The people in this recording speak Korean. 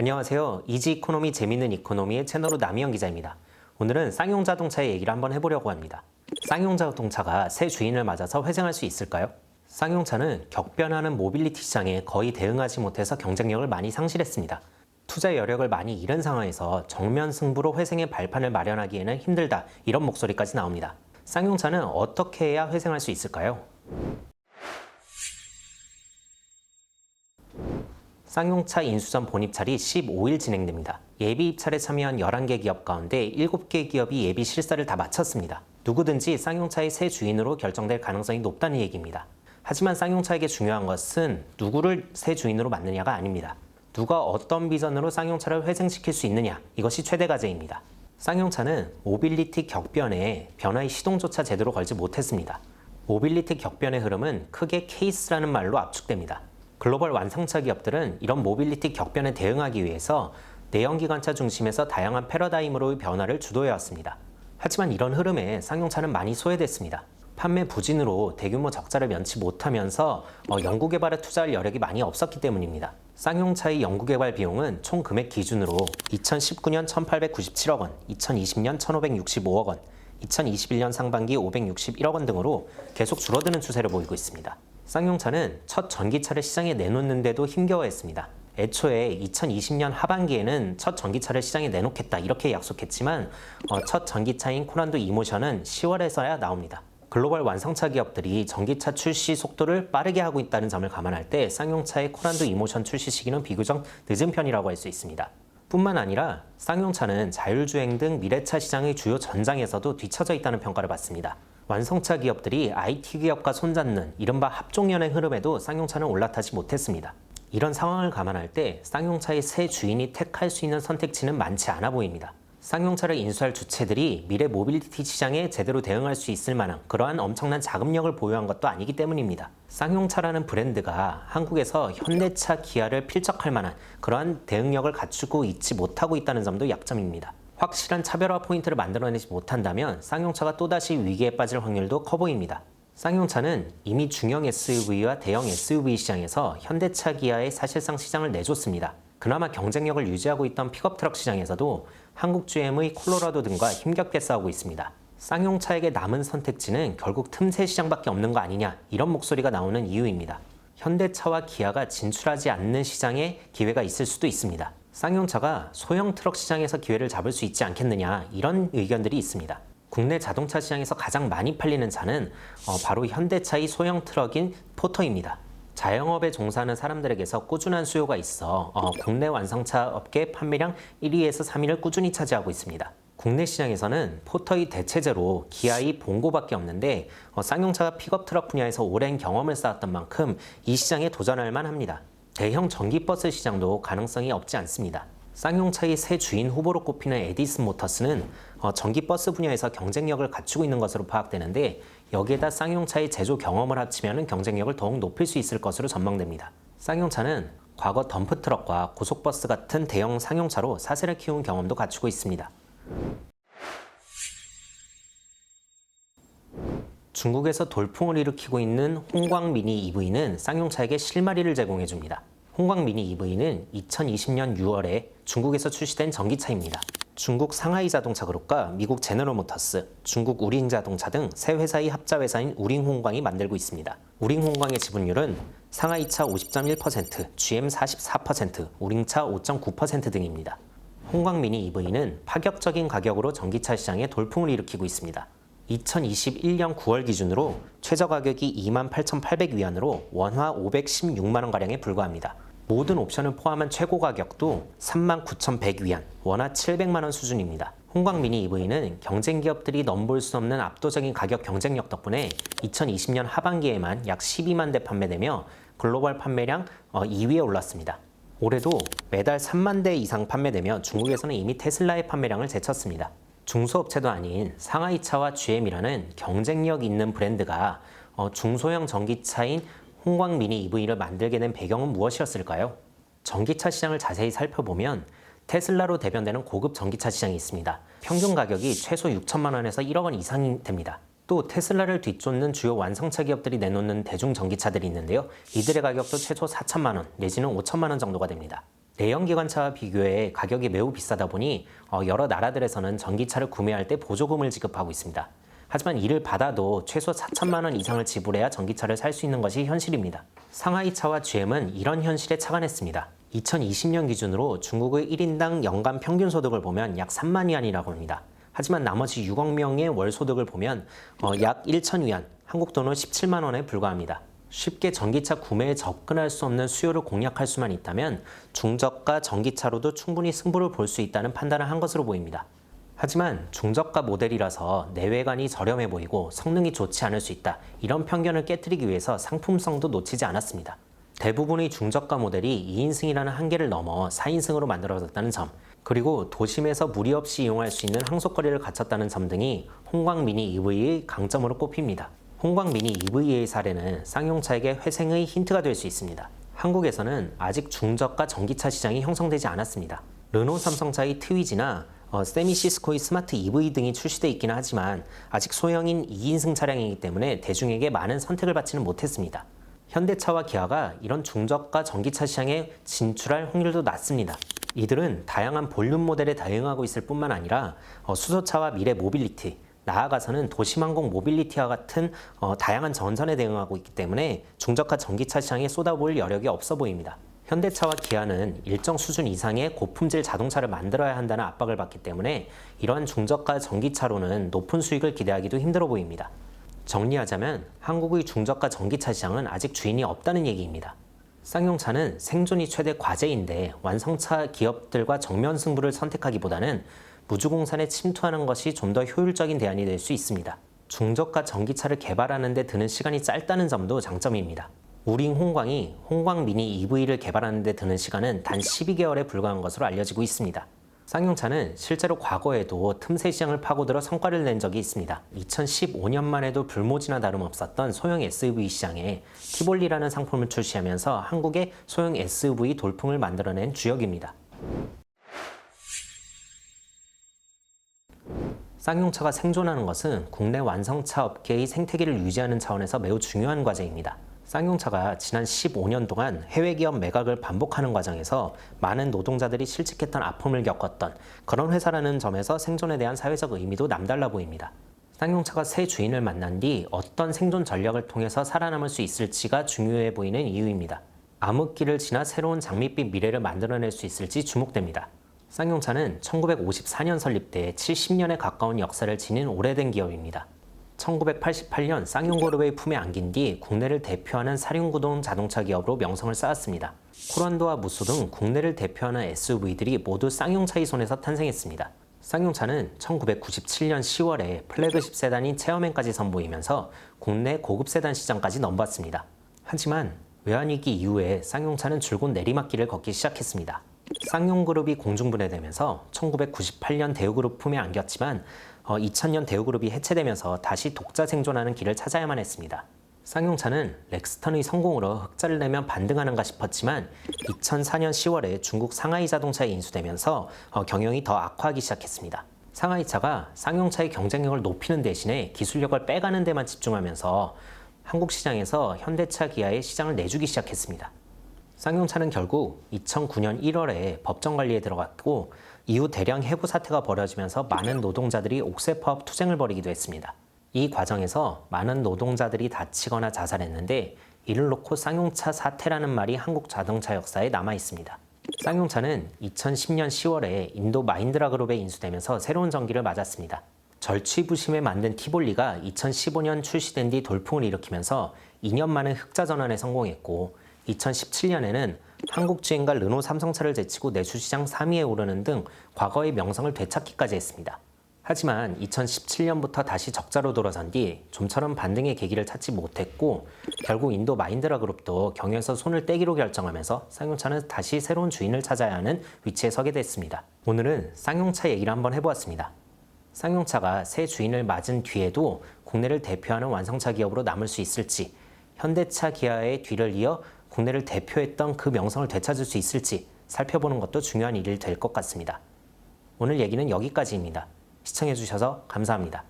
안녕하세요. 이지 이코노미 재밌는 이코노미의 채널로 남희영 기자입니다. 오늘은 쌍용 자동차의 얘기를 한번 해보려고 합니다. 쌍용 자동차가 새 주인을 맞아서 회생할 수 있을까요? 쌍용차는 격변하는 모빌리티 시장에 거의 대응하지 못해서 경쟁력을 많이 상실했습니다. 투자 여력을 많이 잃은 상황에서 정면 승부로 회생의 발판을 마련하기에는 힘들다 이런 목소리까지 나옵니다. 쌍용차는 어떻게 해야 회생할 수 있을까요? 쌍용차 인수전 본입찰이 15일 진행됩니다. 예비 입찰에 참여한 11개 기업 가운데 7개 기업이 예비 실사를 다 마쳤습니다. 누구든지 쌍용차의 새 주인으로 결정될 가능성이 높다는 얘기입니다. 하지만 쌍용차에게 중요한 것은 누구를 새 주인으로 맡느냐가 아닙니다. 누가 어떤 비전으로 쌍용차를 회생시킬 수 있느냐 이것이 최대 과제입니다. 쌍용차는 모빌리티 격변에 변화의 시동조차 제대로 걸지 못했습니다. 모빌리티 격변의 흐름은 크게 케이스라는 말로 압축됩니다. 글로벌 완성차 기업들은 이런 모빌리티 격변에 대응하기 위해서 내연기관차 중심에서 다양한 패러다임으로의 변화를 주도해 왔습니다. 하지만 이런 흐름에 쌍용차는 많이 소외됐습니다. 판매 부진으로 대규모 적자를 면치 못하면서 어, 연구개발에 투자할 여력이 많이 없었기 때문입니다. 쌍용차의 연구개발 비용은 총 금액 기준으로 2019년 1,897억 원, 2020년 1,565억 원, 2021년 상반기 561억 원 등으로 계속 줄어드는 추세를 보이고 있습니다. 쌍용차는 첫 전기차를 시장에 내놓는데도 힘겨워했습니다. 애초에 2020년 하반기에는 첫 전기차를 시장에 내놓겠다 이렇게 약속했지만 어, 첫 전기차인 코란도 이모션은 10월에서야 나옵니다. 글로벌 완성차 기업들이 전기차 출시 속도를 빠르게 하고 있다는 점을 감안할 때 쌍용차의 코란도 이모션 출시 시기는 비교적 늦은 편이라고 할 수 있습니다. 뿐만 아니라 쌍용차는 자율주행 등 미래차 시장의 주요 전장에서도 뒤처져 있다는 평가를 받습니다. 완성차 기업들이 IT 기업과 손잡는 이른바 합종연의 흐름에도 쌍용차는 올라타지 못했습니다. 이런 상황을 감안할 때 쌍용차의 새 주인이 택할 수 있는 선택지는 많지 않아 보입니다. 쌍용차를 인수할 주체들이 미래 모빌리티 시장에 제대로 대응할 수 있을 만한 그러한 엄청난 자금력을 보유한 것도 아니기 때문입니다. 쌍용차라는 브랜드가 한국에서 현대차, 기아를 필적할 만한 그러한 대응력을 갖추고 있지 못하고 있다는 점도 약점입니다. 확실한 차별화 포인트를 만들어내지 못한다면 쌍용차가 또다시 위기에 빠질 확률도 커 보입니다. 쌍용차는 이미 중형 SUV와 대형 SUV 시장에서 현대차 기아에 사실상 시장을 내줬습니다. 그나마 경쟁력을 유지하고 있던 픽업 트럭 시장에서도 한국 GM의 콜로라도 등과 힘겹게 싸우고 있습니다. 쌍용차에게 남은 선택지는 결국 틈새 시장밖에 없는 거 아니냐 이런 목소리가 나오는 이유입니다. 현대차와 기아가 진출하지 않는 시장에 기회가 있을 수도 있습니다. 쌍용차가 소형 트럭 시장에서 기회를 잡을 수 있지 않겠느냐 이런 의견들이 있습니다. 국내 자동차 시장에서 가장 많이 팔리는 차는 어, 바로 현대차의 소형 트럭인 포터입니다. 자영업에 종사하는 사람들에게서 꾸준한 수요가 있어 어, 국내 완성차 업계 판매량 1위에서 3위를 꾸준히 차지하고 있습니다. 국내 시장에서는 포터의 대체제로 기아의 봉고밖에 없는데 어, 쌍용차가 픽업 트럭 분야에서 오랜 경험을 쌓았던 만큼 이 시장에 도전할 만합니다. 대형 전기버스 시장도 가능성이 없지 않습니다. 쌍용차의 새 주인 후보로 꼽히는 에디슨 모터스는 어, 전기버스 분야에서 경쟁력을 갖추고 있는 것으로 파악되는데 여기에다 쌍용차의 제조 경험을 합치면 경쟁력을 더욱 높일 수 있을 것으로 전망됩니다. 쌍용차는 과거 덤프트럭과 고속버스 같은 대형 상용차로 사세를 키운 경험도 갖추고 있습니다. 중국에서 돌풍을 일으키고 있는 홍광 미니 EV는 쌍용차에게 실마리를 제공해 줍니다. 홍광 미니 EV는 2020년 6월에 중국에서 출시된 전기차입니다. 중국 상하이 자동차 그룹과 미국 제너럴 모터스, 중국 우링 자동차 등 세 회사의 합자 회사인 우링 홍광이 만들고 있습니다. 우링 홍광의 지분율은 상하이차 50.1%, GM 44%, 우링차 5.9% 등입니다. 홍광 미니 EV는 파격적인 가격으로 전기차 시장에 돌풍을 일으키고 있습니다. 2021년 9월 기준으로 최저 가격이 28,800위안으로 원화 516만 원가량에 불과합니다. 모든 옵션을 포함한 최고 가격도 39,100위안, 원화 700만 원 수준입니다. 홍광 미니 EV는 경쟁 기업들이 넘볼 수 없는 압도적인 가격 경쟁력 덕분에 2020년 하반기에만 약 12만 대 판매되며 글로벌 판매량 2위에 올랐습니다. 올해도 매달 3만 대 이상 판매되며 중국에서는 이미 테슬라의 판매량을 제쳤습니다. 중소업체도 아닌 상하이차와 GM이라는 경쟁력 있는 브랜드가 어, 중소형 전기차인 홍광 미니 EV를 만들게 된 배경은 무엇이었을까요? 전기차 시장을 자세히 살펴보면 테슬라로 대변되는 고급 전기차 시장이 있습니다. 평균 가격이 최소 6천만 원에서 1억 원 이상이 됩니다. 또 테슬라를 뒤쫓는 주요 완성차 기업들이 내놓는 대중 전기차들이 있는데요. 이들의 가격도 최소 4천만 원 내지는 5천만 원 정도가 됩니다. 내연기관차와 비교해 가격이 매우 비싸다 보니 어, 여러 나라들에서는 전기차를 구매할 때 보조금을 지급하고 있습니다. 하지만 이를 받아도 최소 4천만 원 이상을 지불해야 전기차를 살 수 있는 것이 현실입니다. 상하이차와 GM은 이런 현실에 착안했습니다. 2020년 기준으로 중국의 1인당 연간 평균 소득을 보면 약 3만 위안이라고 합니다. 하지만 나머지 6억 명의 월 소득을 보면 어, 약 1천 위안, 한국 돈으로 17만 원에 불과합니다. 쉽게 전기차 구매에 접근할 수 없는 수요를 공략할 수만 있다면 중저가 전기차로도 충분히 승부를 볼 수 있다는 판단을 한 것으로 보입니다. 하지만 중저가 모델이라서 내외관이 저렴해 보이고 성능이 좋지 않을 수 있다. 이런 편견을 깨뜨리기 위해서 상품성도 놓치지 않았습니다. 대부분의 중저가 모델이 2인승이라는 한계를 넘어 4인승으로 만들어졌다는 점, 그리고 도심에서 무리 없이 이용할 수 있는 항속거리를 갖췄다는 점 등이 홍광 미니 EV의 강점으로 꼽힙니다. 홍광 미니 EV의 사례는 쌍용차에게 회생의 힌트가 될 수 있습니다. 한국에서는 아직 중저가 전기차 시장이 형성되지 않았습니다. 르노 삼성차의 트위지나 어, 세미시스코의 스마트 EV 등이 출시되어 있기는 하지만 아직 소형인 2인승 차량이기 때문에 대중에게 많은 선택을 받지는 못했습니다. 현대차와 기아가 이런 중저가 전기차 시장에 진출할 확률도 낮습니다. 이들은 다양한 볼륨 모델에 대응하고 있을 뿐만 아니라 어, 수소차와 미래 모빌리티, 나아가서는 도시망공 모빌리티와 같은 어, 다양한 전선에 대응하고 있기 때문에 중저가 전기차 시장에 쏟아부을 여력이 없어 보입니다. 현대차와 기아는 일정 수준 이상의 고품질 자동차를 만들어야 한다는 압박을 받기 때문에 이러한 중저가 전기차로는 높은 수익을 기대하기도 힘들어 보입니다. 정리하자면 한국의 중저가 전기차 시장은 아직 주인이 없다는 얘기입니다. 쌍용차는 생존이 최대 과제인데 완성차 기업들과 정면 승부를 선택하기보다는 무주공산에 침투하는 것이 좀 더 효율적인 대안이 될 수 있습니다. 중저가 전기차를 개발하는 데 드는 시간이 짧다는 점도 장점입니다. 우링 홍광이 홍광 미니 EV를 개발하는 데 드는 시간은 단 12개월에 불과한 것으로 알려지고 있습니다. 쌍용차는 실제로 과거에도 틈새 시장을 파고들어 성과를 낸 적이 있습니다. 2015년만 해도 불모지나 다름없었던 소형 SUV 시장에 티볼리라는 상품을 출시하면서 한국의 소형 SUV 돌풍을 만들어낸 주역입니다. 쌍용차가 생존하는 것은 국내 완성차 업계의 생태계를 유지하는 차원에서 매우 중요한 과제입니다. 쌍용차가 지난 15년 동안 해외 기업 매각을 반복하는 과정에서 많은 노동자들이 실직했던 아픔을 겪었던 그런 회사라는 점에서 생존에 대한 사회적 의미도 남달라 보입니다. 쌍용차가 새 주인을 만난 뒤 어떤 생존 전략을 통해서 살아남을 수 있을지가 중요해 보이는 이유입니다. 암흑기를 지나 새로운 장밋빛 미래를 만들어낼 수 있을지 주목됩니다. 쌍용차는 1954년 설립돼 70년에 가까운 역사를 지닌 오래된 기업입니다. 1988년 쌍용그룹의 품에 안긴 뒤 국내를 대표하는 사륜구동 자동차 기업으로 명성을 쌓았습니다. 코란도와 무쏘 등 국내를 대표하는 SUV들이 모두 쌍용차의 손에서 탄생했습니다. 쌍용차는 1997년 10월에 플래그십 세단인 체어맨까지 선보이면서 국내 고급 세단 시장까지 넘봤습니다. 하지만 외환위기 이후에 쌍용차는 줄곧 내리막길을 걷기 시작했습니다. 쌍용그룹이 공중분해되면서 1998년 대우그룹 품에 안겼지만 어, 2000년 대우그룹이 해체되면서 다시 독자 생존하는 길을 찾아야만 했습니다. 쌍용차는 렉스턴의 성공으로 흑자를 내면 반등하는가 싶었지만 2004년 10월에 중국 상하이 자동차에 인수되면서 어, 경영이 더 악화하기 시작했습니다. 상하이차가 쌍용차의 경쟁력을 높이는 대신에 기술력을 빼가는 데만 집중하면서 한국 시장에서 현대차 기아의 시장을 내주기 시작했습니다. 쌍용차는 결국 2009년 1월에 법정 관리에 들어갔고 이후 대량 해고 사태가 벌어지면서 많은 노동자들이 옥새 파업 투쟁을 벌이기도 했습니다. 이 과정에서 많은 노동자들이 다치거나 자살했는데 이를 놓고 쌍용차 사태라는 말이 한국 자동차 역사에 남아 있습니다. 쌍용차는 2010년 10월에 인도 마인드라 그룹에 인수되면서 새로운 전기를 맞았습니다. 절취부심에 만든 티볼리가 2015년 출시된 뒤 돌풍을 일으키면서 2년 만에 흑자 전환에 성공했고 2017년에는 한국 주행과 르노 삼성차를 제치고 내수시장 3위에 오르는 등 과거의 명성을 되찾기까지 했습니다. 하지만 2017년부터 다시 적자로 돌아선 뒤 좀처럼 반등의 계기를 찾지 못했고 결국 인도 마인드라 그룹도 경영에서 손을 떼기로 결정하면서 쌍용차는 다시 새로운 주인을 찾아야 하는 위치에 서게 됐습니다. 오늘은 쌍용차 얘기를 한번 해보았습니다. 쌍용차가 새 주인을 맞은 뒤에도 국내를 대표하는 완성차 기업으로 남을 수 있을지 현대차 기아의 뒤를 이어 국내를 대표했던 그 명성을 되찾을 수 있을지 살펴보는 것도 중요한 일이 될 것 같습니다. 오늘 얘기는 여기까지입니다. 시청해주셔서 감사합니다.